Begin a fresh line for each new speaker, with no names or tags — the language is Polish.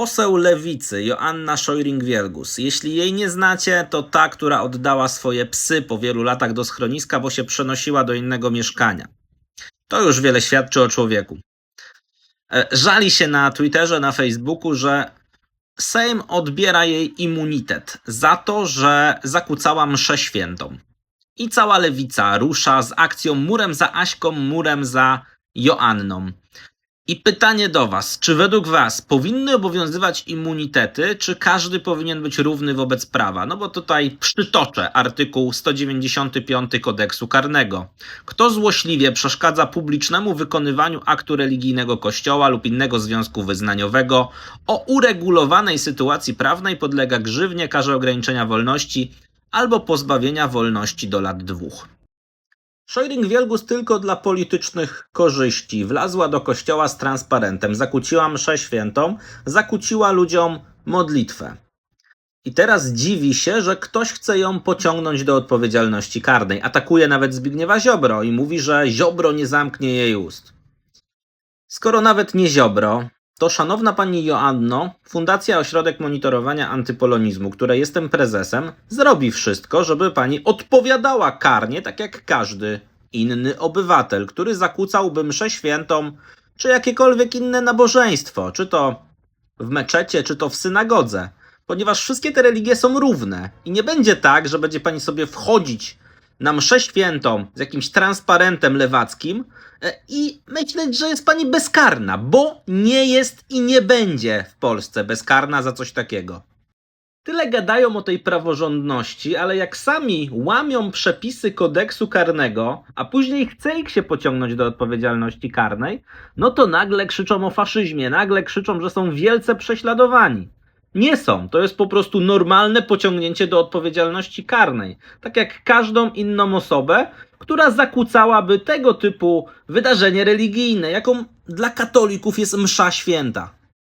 Poseł lewicy Joanna Szojring-Wielgus. Jeśli jej nie znacie, to ta, która oddała swoje psy po wielu latach do schroniska, bo się przenosiła do innego mieszkania. To już wiele świadczy o człowieku. E, Żali się na Twitterze, na Facebooku, że Sejm odbiera jej immunitet za to, że zakłócała mszę świętą. I cała lewica rusza z akcją murem za Aśką, murem za Joanną. I pytanie do Was, czy według Was powinny obowiązywać immunitety, czy każdy powinien być równy wobec prawa? No bo tutaj przytoczę artykuł 195 kodeksu karnego. Kto złośliwie przeszkadza publicznemu wykonywaniu aktu religijnego kościoła lub innego związku wyznaniowego o uregulowanej sytuacji prawnej podlega grzywnie, karze ograniczenia wolności albo pozbawienia wolności do lat dwóch. Szojring-Wielgus tylko dla politycznych korzyści wlazła do kościoła z transparentem, zakłóciła mszę świętą, zakłóciła ludziom modlitwę. I teraz dziwi się, że ktoś chce ją pociągnąć do odpowiedzialności karnej. Atakuje nawet Zbigniewa Ziobro i mówi, że Ziobro nie zamknie jej ust. Skoro nawet nie Ziobro, to szanowna pani Joanno, Fundacja Ośrodek Monitorowania Antypolonizmu, której jestem prezesem, zrobi wszystko, żeby pani odpowiadała karnie, tak jak każdy inny obywatel, który zakłócałby mszę świętą, czy jakiekolwiek inne nabożeństwo, czy to w meczecie, czy to w synagodze, ponieważ wszystkie te religie są równe i nie będzie tak, że będzie pani sobie wchodzić na mszę świętą z jakimś transparentem lewackim e, i myśleć, że jest pani bezkarna, bo nie jest i nie będzie w Polsce bezkarna za coś takiego. Tyle gadają o tej praworządności, ale jak sami łamią przepisy kodeksu karnego, a później chce ich się pociągnąć do odpowiedzialności karnej, no to nagle krzyczą o faszyzmie, nagle krzyczą, że są wielce prześladowani. Nie są. To jest po prostu normalne pociągnięcie do odpowiedzialności karnej. Tak jak każdą inną osobę, która zakłócałaby tego typu wydarzenie religijne, jaką dla katolików jest msza święta.